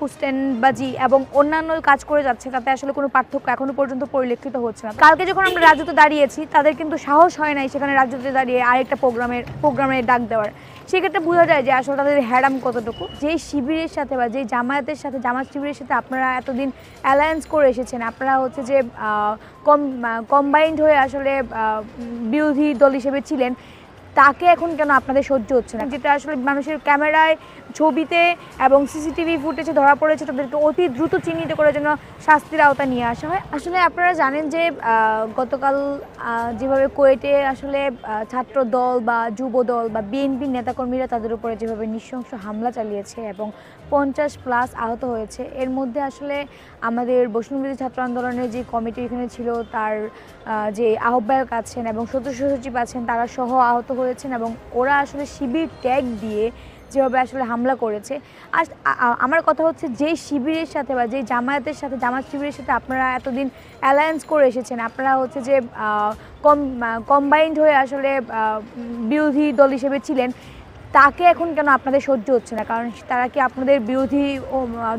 টেম্পু স্ট্যান্ডবাজি এবং অন্যান্য কাজ করে যাচ্ছে, তাতে আসলে কোনো পার্থক্য এখনও পর্যন্ত পরিলক্ষিত হচ্ছে না। কালকে যখন আমরা রাজ্যতে দাঁড়িয়েছি, তাদের কিন্তু সাহস হয় নাই সেখানে রাজ্যতে দাঁড়িয়ে আরেকটা প্রোগ্রামের প্রোগ্রামের ডাক দেওয়ার। সেক্ষেত্রে বোঝা যায় যে আসলে তাদের হ্যারাম কতটুকু। যেই শিবিরের সাথে বা যেই জামায়াতের সাথে, জামাত শিবিরের সাথে আপনারা এতদিন অ্যালায়েন্স করে এসেছেন, আপনারা হচ্ছে যে কম কম্বাইন্ড হয়ে আসলে বিরোধী দল হিসেবে ছিলেন, তাকে এখন কেন আপনাদের সহ্য হচ্ছে না? যেটা আসলে মানুষের ক্যামেরায় ছবিতে এবং সিসিটিভি ফুটেজে ধরা পড়েছে, তাদেরকে অতি দ্রুত চিহ্নিত করে যেন শাস্তির আওতা নিয়ে আসা হয়। আসলে আপনারা জানেন যে গতকাল যেভাবে কোয়েটে আসলে ছাত্র দল বা যুব দল বা বিএনপির নেতাকর্মীরা তাদের উপরে যেভাবে নৃশংস হামলা চালিয়েছে এবং পঞ্চাশ প্লাস আহত হয়েছে, এর মধ্যে আসলে আমাদের বৈষ্ণবী ছাত্র আন্দোলনের যে কমিটি এখানে ছিল, তার যে আহ্বায়ক আছেন এবং সদস্য সচিব আছেন, তারা সহ আহত হয়েছেন এবং ওরা আসলে শিবির ট্যাগ দিয়ে যেভাবে আসলে হামলা করেছে। আর আমার কথা হচ্ছে যেই শিবিরের সাথে বা যেই জামায়াতের সাথে, জামাত শিবিরের সাথে আপনারা এতদিন অ্যালায়েন্স করে এসেছেন, আপনারা হচ্ছে যে কম কম্বাইন্ড হয়ে আসলে বিরোধী দল হিসেবে ছিলেন, তাকে এখন কেন আপনাদের সহ্য হচ্ছে না? কারণ তারা কি আপনাদের বিরোধী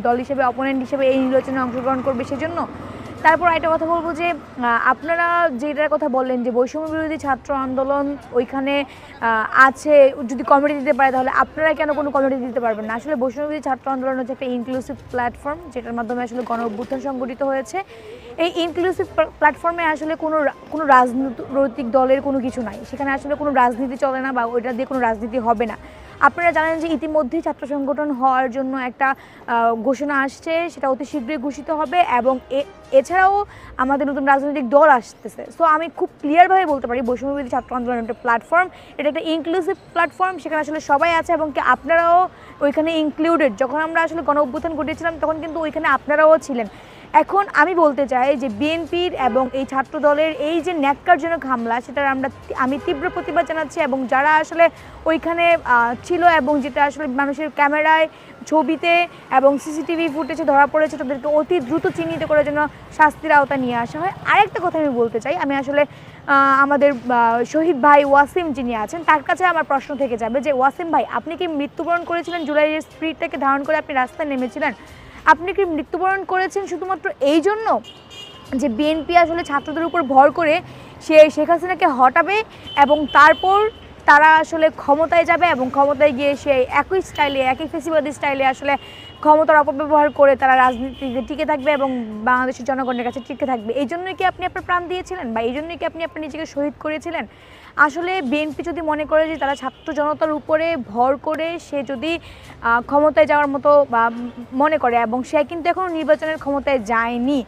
দল হিসেবে অপোনেন্ট হিসেবে এই নির্বাচনে অংশগ্রহণ করবে সেজন্য? তারপর একটা কথা বলব যে আপনারা যেটার কথা বললেন যে বৈষম্য বিরোধী ছাত্র আন্দোলন ওইখানে আছে, যদি কমিটি দিতে পারে তাহলে আপনারা কেন কোনো কমিটি দিতে পারবেন না? আসলে বৈষম্য বিরোধী ছাত্র আন্দোলন হচ্ছে একটা ইনক্লুসিভ প্ল্যাটফর্ম যেটার মাধ্যমে আসলে গণ অভ্যুত্থান সংগঠিত হয়েছে। এই ইনক্লুসিভ প্ল্যাটফর্মে আসলে কোনো কোনো রাজনৈতিক দলের কোনো কিছু নাই। সেখানে আসলে কোনো রাজনীতি চলে না বা ওইটা দিয়ে কোনো রাজনীতি হবে না। আপনারা জানেন যে ইতিমধ্যেই ছাত্র সংগঠন হওয়ার জন্য একটা ঘোষণা আসছে, সেটা অতি শীঘ্রই ঘোষিত হবে এবং এছাড়াও আমাদের নতুন রাজনৈতিক দল আসতেছে। সো আমি খুব ক্লিয়ারভাবে বলতে পারি বৈষম্যবিধি ছাত্র আন্দোলন একটা প্ল্যাটফর্ম এটা একটা ইনক্লুসিভ প্ল্যাটফর্ম সেখানে আসলে সবাই আছে এবং কি আপনারাও ওইখানে ইনক্লুডেড যখন আমরা আসলে গণ অভ্যুত্থান ঘটিয়েছিলাম, তখন কিন্তু ওইখানে আপনারাও ছিলেন। এখন আমি বলতে চাই যে বিএনপির এবং এই ছাত্র দলের এই যে ন্যাক্কারজনক হামলা, সেটার আমরা আমি তীব্র প্রতিবাদ জানাচ্ছি এবং যারা আসলে ওইখানে ছিল এবং যেটা আসলে মানুষের ক্যামেরায়, ছবিতে এবং সিসিটিভি ফুটেজে ধরা পড়েছে, তাদেরকে অতি দ্রুত চিহ্নিত করার জন্য শাস্তির আওতা নিয়ে আসা হয়। আরেকটা কথা আমি বলতে চাই, আমি আসলে আমাদের শহীদ ভাই ওয়াসিম যিনি আছেন, তার কাছে আমার প্রশ্ন থেকে যাবে যে, ওয়াসিম ভাই, আপনি কি মৃত্যুবরণ করেছিলেন জুলাইয়ের স্প্রিটটাকে ধারণ করে আপনি রাস্তায় নেমেছিলেন? আপনি কি মৃত্যুবরণ করেছেন শুধুমাত্র এই জন্য? যে বিএনপি আসলে ছাত্রদের উপর ভর করে সে শেখ হাসিনাকে হটাবে এবং তারপর তারা আসলে ক্ষমতায় যাবে এবং ক্ষমতায় গিয়ে সে একই স্টাইলে একই ফেসিবাদী স্টাইলে আসলে ক্ষমতার অপব্যবহার করে তারা রাজনীতিতে টিকে থাকবে এবং বাংলাদেশের জনগণের কাছে টিকে থাকবে। এই জন্যই কি আপনি আপনার প্রাণ দিয়েছিলেন? বা এই জন্যই কি আপনি আপনার নিজেকে শহীদ করেছিলেন? আসলে বিএনপি যদি মনে করে যে তারা ছাত্র জনতার উপরে ভর করে সে যদি ক্ষমতায় যাওয়ার মতো বা মনে করে, এবং সে কিন্তু এখনও নির্বাচনের ক্ষমতায় যায়নি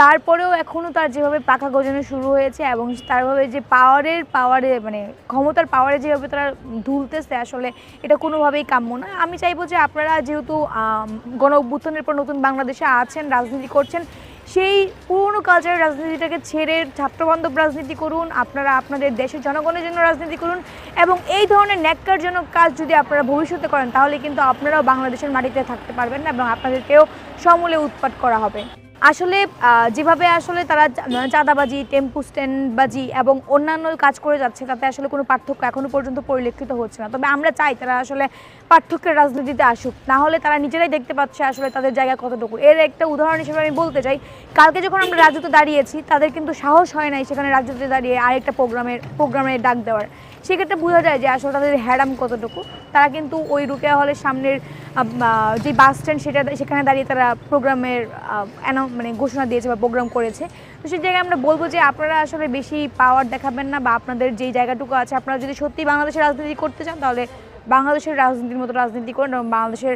তারপরেও এখনও তার যেভাবে পাখা গজানো শুরু হয়েছে এবং তারভাবে যে পাওয়ারের পাওয়ারে মানে ক্ষমতার পাওয়ারে যেভাবে তারা দুলতেছে, আসলে এটা কোনোভাবেই কাম্য না। আমি চাইব যে আপনারা যেহেতু গণ অভ্যুত্থানের পর নতুন বাংলাদেশে আছেন, রাজনীতি করছেন, সেই পুরনো কালচারের রাজনীতিটাকে ছেড়ে ছাত্রবান্ধব রাজনীতি করুন, আপনারা আপনাদের দেশের জনগণের জন্য রাজনীতি করুন এবং এই ধরনের ন্যাক্কারজনক কাজ যদি আপনারা ভবিষ্যতে করেন, তাহলে কিন্তু আপনারাও বাংলাদেশের মাটিতে থাকতে পারবেন না এবং আপনাদেরকেও সমূলে উৎপাট করা হবে। আসলে যেভাবে আসলে তারা চাঁদাবাজি, টেম্পু স্ট্যান্ডবাজি এবং অন্যান্য কাজ করে যাচ্ছে, তাতে আসলে কোনো পার্থক্য এখনও পর্যন্ত পরিলক্ষিত হচ্ছে না। তবে আমরা চাই তারা আসলে পার্থক্যের রাজনীতিতে আসুক। না হলে তারা নিজেরাই দেখতে পাচ্ছে আসলে তাদের জায়গা কতটুকু। এর একটা উদাহরণ হিসেবে আমি বলতে চাই, কালকে যখন আমরা রাজ্যতে দাঁড়িয়েছি, তাদের কিন্তু সাহস হয় নাই সেখানে রাজ্যতে দাঁড়িয়ে আরেকটা প্রোগ্রামের প্রোগ্রামের ডাক দেওয়ার। সেক্ষেত্রে বোঝা যায় যে আসলে তাদের হ্যারাম কতটুকু। তারা কিন্তু ওই রুকেয়া হলের সামনের যে বাস স্ট্যান্ড সেটা, সেখানে দাঁড়িয়ে তারা প্রোগ্রামের মানে ঘোষণা দিয়েছে বা প্রোগ্রাম করেছে। তো সেই জায়গায় আমরা বলব যে আপনারা আসলে বেশি পাওয়ার দেখাবেন না বা আপনাদের যেই জায়গাটুকু আছে, আপনারা যদি সত্যি বাংলাদেশের রাজনীতি করতে চান, তাহলে বাংলাদেশের রাজনীতির মতো রাজনীতি করুন এবং বাংলাদেশের